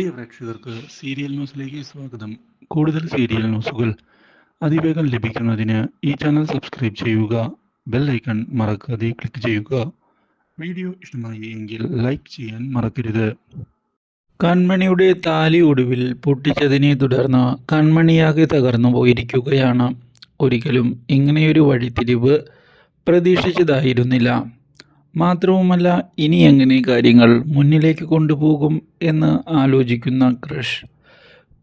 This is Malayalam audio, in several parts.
പ്രിയ പ്രേക്ഷകർക്ക് സീരിയൽ ന്യൂസിലേക്ക് സ്വാഗതം. കൂടുതൽ സീരിയൽ ന്യൂസുകൾ അതിവേഗം ലഭിക്കുന്നതിന് ഈ ചാനൽ സബ്സ്ക്രൈബ് ചെയ്യുക ബെൽ ഐക്കൺ മറക്കാതെ ക്ലിക്ക് ചെയ്യുക. വീഡിയോ ഇഷ്ടമായി എങ്കിൽ ലൈക്ക് ചെയ്യാൻ മറക്കരുത്. കൺമണിയുടെ താലി ഒടുവിൽ പൊട്ടിച്ചതിനെ തുടർന്ന് കൺമണിയാകെ തകർന്നു പോയിരിക്കുകയാണ്. ഒരിക്കലും ഇങ്ങനെയൊരു വഴിത്തിരിവ് പ്രതീക്ഷിച്ചതായിരുന്നില്ല. മാത്രവുമല്ല ഇനി എങ്ങനെ കാര്യങ്ങൾ മുന്നിലേക്ക് കൊണ്ടുപോകും എന്ന് ആലോചിക്കുന്ന ക്രഷ്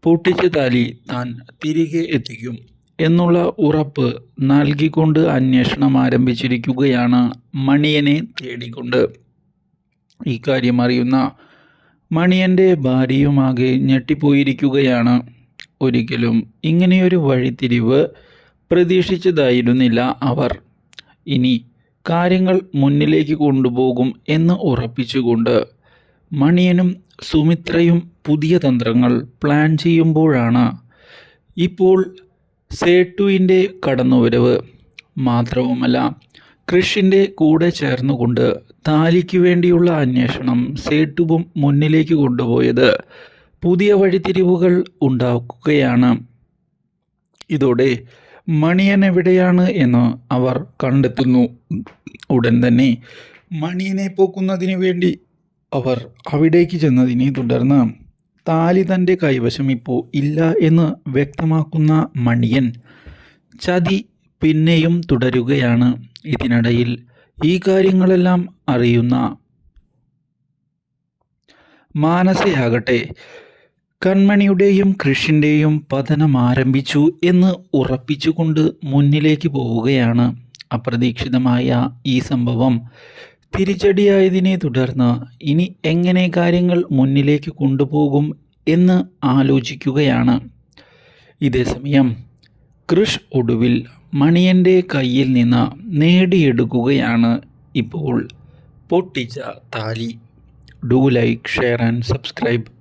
പൊട്ടിച്ച താലി താൻ തിരികെ എത്തിക്കും എന്നുള്ള ഉറപ്പ് നൽകിക്കൊണ്ട് അന്വേഷണം ആരംഭിച്ചിരിക്കുകയാണ് മണിയനെ തേടിക്കൊണ്ട്. ഇക്കാര്യം അറിയുന്ന മണിയന്റെ ഭാര്യയുമാകെ ഞെട്ടിപ്പോയിരിക്കുകയാണ്. ഒരിക്കലും ഇങ്ങനെയൊരു വഴിത്തിരിവ് പ്രതീക്ഷിച്ചതായിരുന്നില്ല അവർ. ഇനി കാര്യങ്ങൾ മുന്നിലേക്ക് കൊണ്ടുപോകും എന്ന് ഉറപ്പിച്ചുകൊണ്ട് മണിയനും സുമിത്രയും പുതിയ തന്ത്രങ്ങൾ പ്ലാൻ ചെയ്യുമ്പോഴാണ് ഇപ്പോൾ സേട്ടുവിന്റെ കടന്നുവരവ്. മാത്രവുമല്ല കൃഷിന്റെ കൂടെ ചേർന്നുകൊണ്ട് താലിക്ക് വേണ്ടിയുള്ള അന്വേഷണം സേട്ടുവും മുന്നിലേക്ക് കൊണ്ടുപോയത് പുതിയ വഴിത്തിരിവുകൾ ഉണ്ടാക്കുകയാണ്. ഇതോടെ മണിയൻ എവിടെയാണ് എന്ന് അവർ കണ്ടെത്തുന്നു. ഉടൻ തന്നെ മണിയനെ പോക്കുന്നതിന് വേണ്ടി അവർ അവിടേക്ക് ചെന്നതിനെ തുടർന്ന് താലി തന്റെ കൈവശം ഇപ്പോൾ ഇല്ല എന്ന് വ്യക്തമാക്കുന്ന മണിയൻ ചതി പിന്നെയും തുടരുകയാണ്. ഇതിനിടയിൽ ഈ കാര്യങ്ങളെല്ലാം അറിയുന്ന മാനസയാകട്ടെ കൺമണിയുടെയും കൃഷിന്റെയും പതനം ആരംഭിച്ചു എന്ന് ഉറപ്പിച്ചുകൊണ്ട് മുന്നിലേക്ക് പോവുകയാണ് അപ്രതീക്ഷിതമായ ഈ സംഭവം. തിരിച്ചടിയായതിനെ തുടർന്ന് ഇനി എങ്ങനെ കാര്യങ്ങൾ മുന്നിലേക്ക് കൊണ്ടുപോകും എന്ന് ആലോചിക്കുകയാണ്. ഇതേസമയം കൃഷ് ഒടുവിൽ മണിയന്റെ കയ്യിൽ നിന്ന് നേടിയെടുക്കുകയാണ്. ഇപ്പോൾ പൊട്ടിച്ച താലി. Do like share and subscribe.